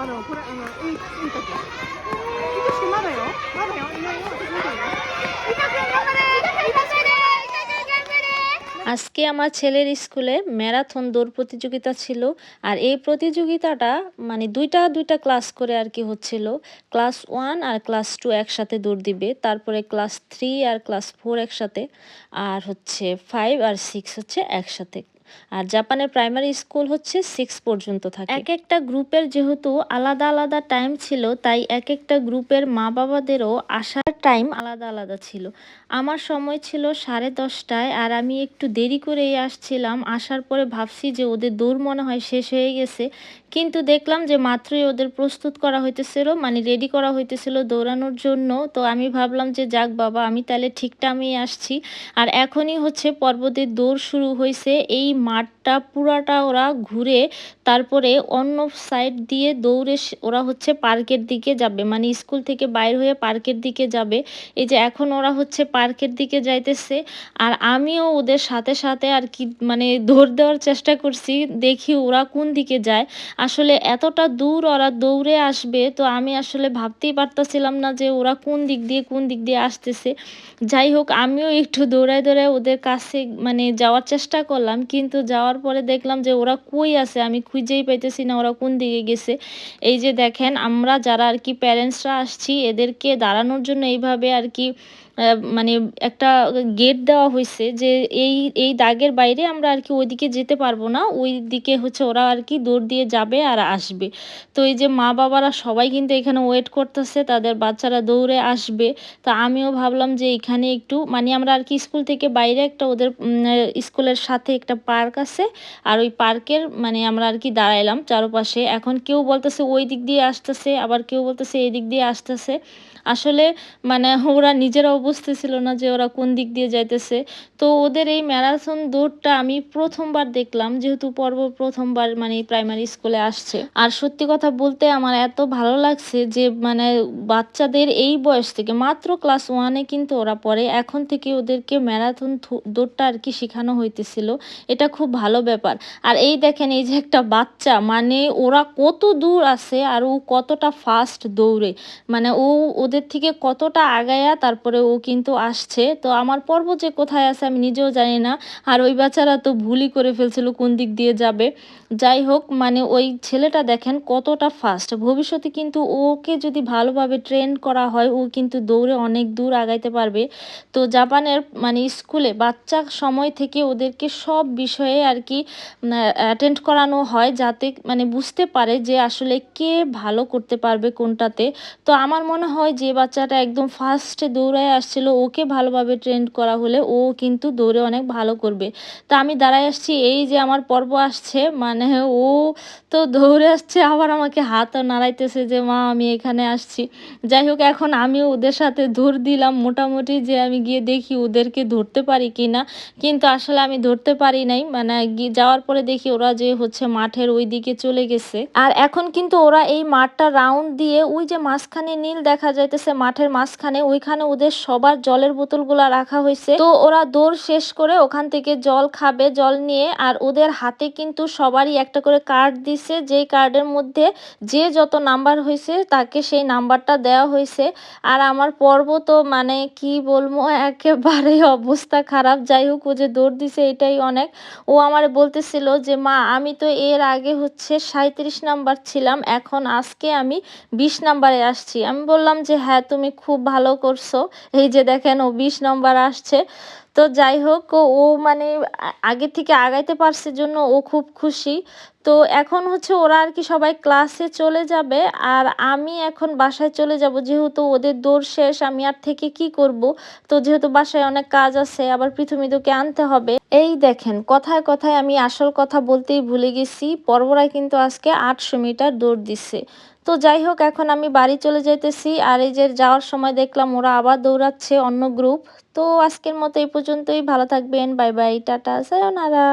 あのこれあのいいいい時いとしまだよまだよいないよ私見てるよ আজকে আমার ছেলের স্কুলে ম্যারাথন দৌড় প্রতিযোগিতা ছিল আর এই প্রতিযোগিতাটা মানে দুইটা দুইটা ক্লাস করে আর কি হচ্ছিল ক্লাস ওয়ান আর ক্লাস টু একসাথে দৌড় দিবে তারপরে ক্লাস থ্রি আর ক্লাস ফোর একসাথে আর হচ্ছে ফাইভ আর সিক্স হচ্ছে একসাথে আর জাপানের প্রাইমারি স্কুল হচ্ছে সিক্স পর্যন্ত থাকে। এক একটা গ্রুপের যেহেতু আলাদা আলাদা টাইম ছিল, তাই এক একটা গ্রুপের মা বাবাদেরও আসার টাইম আলাদা আলাদা ছিল। আমার সময় ছিল সাড়ে দশটায় আর আমি একটু দেরি করেই আসছিলাম। আসার পরে ভাবছি যে ওদের দৌড় মনে হয় শেষ হয়ে গেছে। কিন্তু দেখলাম যে মাত্রই ওদের প্রস্তুত করা হইতেছিল মানে রেডি করা হইতেছিল দৌড়ানোর জন্য। তো আমি ভাবলাম যে যাক বাবা, আমি তাহলে ঠিক টাইমেই আসছি। আর এখনই হচ্ছে পর্বতের দৌড় শুরু হয়েছে এই মাঠটা পুরাটা ওরা ঘুরে তারপরে অন্য সাইড দিয়ে দৌড়ে ওরা হচ্ছে পার্কের দিকে যাবে। মানে স্কুল থেকে বাইর হয়ে পার্কের দিকে যাবে। এই যে এখন ওরা হচ্ছে পার্কের দিকে যাইতেছে। আর আমিও ওদের সাথে সাথে আর কি মানে দৌড় দেওয়ার চেষ্টা করছি। দেখি ওরা কোন দিকে যায়। আসলে এতটা দূর ওরা দৌড়ে আসবে তো আমি আসলে ভাবতেই পারতাছিলাম না যে ওরা কোন দিক দিয়ে কোন দিক দিয়ে আসতেছে। যাই হোক, আমিও একটু দৌড়ায় দৌড়ায় ওদের কাছে মানে যাওয়ার চেষ্টা করলাম। কিন্তু যাওয়ার পরে দেখলাম যে ওরা কই আছে? আমি খুঁজেই পাইতেছি না ওরা কোন দিকে গেছে। এই যে দেখেন, আমরা যারা আর কি প্যারেন্টসরা আসছি, এদেরকে দাঁড়ানোর জন্য এইভাবে আর কি মানে একটা গেট দেওয়া হয়েছে যে এই এই দাগের বাইরে আমরা আর কি ওইদিকে যেতে পারব না। ওই দিকে হচ্ছে ওরা আর কি দৌড় দিয়ে যাবে আর আসবে। তো এই যে মা বাবারা সবাই কিন্তু এখানে ওয়েট করতেছে, তাদের বাচ্চারা দৌড়ে আসবে। তো আমিও ভাবলাম যে এখানে একটু মানে আমরা আর কি স্কুল থেকে বাইরে একটা ওদের স্কুলের সাথে একটা পার্ক আছে। আর ওই পার্কের মানে আমরা আর কি দাঁড়াইলাম চারপাশে। এখন কেউ বলতেছে ওই দিক দিয়ে আসতেছে, আবার কেউ বলতেছে এই দিক দিয়ে আসতেছে। আসলে মানে ওরা নিজেরাও বুঝতেছিল না যে ওরা কোন দিক দিয়ে যাইতেছে। তো ওদের এই ম্যারাথন দৌড়টা আমি প্রথমবার দেখলাম, যেহেতু পর্ব প্রথমবার মানে প্রাইমারি স্কুলে আসছে। আর সত্যি কথা বলতে আমার এত ভালো লাগছে যে মানে বাচ্চাদের এই বয়স থেকে, মাত্র ক্লাস ওয়ানে কিন্তু ওরা পড়ে, এখন থেকে ওদেরকে ম্যারাথন দৌড়টা আর কি শেখানো হইতেছিল। এটা খুব ভালো ব্যাপার। আর এই দেখেন, এই যে একটা বাচ্চা মানে ওরা কত দূর আছে আর ও কতটা ফাস্ট দৌড়ে। মানে ও, ওদের থেকে কতটা আগায়া তারপরে ও কিন্তু আসছে। তো আমার পর্ব যে কোথায় আছে আমি নিজেও জানি না। আর ওই বাচ্চারা তো ভুলই করে ফেলছিল কোন দিক দিয়ে যাবে। যাই হোক মানে ওই ছেলেটা দেখেন কতটা ফাস্ট ভবিষ্যতে কিন্তু ওকে যদি ভালোভাবে ট্রেন করা হয়, ও কিন্তু দৌড়ে অনেক দূর আগাইতে পারবে। তো জাপানের মানে স্কুলে বাচ্চা সময় থেকে ওদেরকে সব বিষয়ে আর কি অ্যাটেন্ড করানো হয় যাতে মানে বুঝতে পারে যে আসলে কে ভালো করতে পারবে কোনটাতে। তো আমার মনে হয় যে বাচ্চাটা একদম ফার্স্টে দৌড়ায় আসছিল, ওকে ভালোভাবে ট্রেন করা হলে ও কিন্তু দৌড়ে অনেক ভালো করবে। তা আমি দাঁড়ায় আসছি, এই যে আমার পর্ব আসছে মানে ও তো দৌড়ে আসছে, আবার আমাকে হাতও নাড়াইতেছে যে, মা, আমি এখানে আসছি। যাই হোক, এখন আমিও ওদের সাথে দৌড় দিলাম, মোটামুটি যে আমি গিয়ে দেখি ওদেরকে ধরতে পারি কি না। কিন্তু আসলে আমি ধরতে পারি নাই মানে যাওয়ার পরে দেখি ওরা যে হচ্ছে মাঠের ওই দিকে চলে গেছে। আর এখন কিন্তু ওরা এই মাঠটা রাউন্ড দিয়ে ওই যে মাঝখানে নীল দেখা যাইতেছে, মাঠের মাঝখানে, ওইখানে ওদের সবার জলের বোতলগুলা রাখা হয়েছে। তো ওরা দৌড় শেষ করে ওখান থেকে জল খাবে, জল নিয়ে, আর ওদের হাতে কিন্তু সবারই একটা করে কার্ড দিছে। যেই কার্ডের মধ্যে যে যত নাম্বার হয়েছে, তাকে সেই নাম্বারটা দেওয়া হয়েছে। আর আমার পর্ব তো মানে কি বলব, একেবারে অবস্থা খারাপ। যাই হোক, ও যে দৌড় দিছে, এটাই অনেক। ও আমার বলতেছিল যে, মা, আমি তো এর আগে হচ্ছে সাঁত্রিশ নাম্বার ছিলাম, এখন আজকে আমি বিশ নাম্বারে আসছি। আমি বললাম যে হ্যাঁ তুমি খুব ভালো করছ। এই যে দেখেন, ও বিশ নম্বর আসছে। তো যাই হোক, ও মানে আগে থেকে আগাইতে পারছে জন্য ও খুব খুশি। তো এখন হচ্ছে ওরা আর কি সবাই ক্লাসে চলে যাবে। আর আমি এখন বাসায় চলে যাব, যেহেতু ওদের দৌড় শেষ, আমি আর থেকে কি করব? তো যেহেতু বাসায় অনেক কাজ আছে, আবার পৃথিবীকে আনতে হবে। এই দেখেন, কথায় কথায় আমি আসল কথা বলতেই ভুলে গেছি। পর্বরা কিন্তু আজকে আটশো মিটার দৌড় দিচ্ছে। তো যাই হোক, এখন আমি বাড়ি চলে যাইতেছি। আর এই যে যাওয়ার সময় দেখলাম ওরা আবার দৌড়াচ্ছে অন্য গ্রুপ তো আজকের মতো এই পর্যন্তই। ভালো থাকবেন। Bye bye. টাটা। সায়োনারা।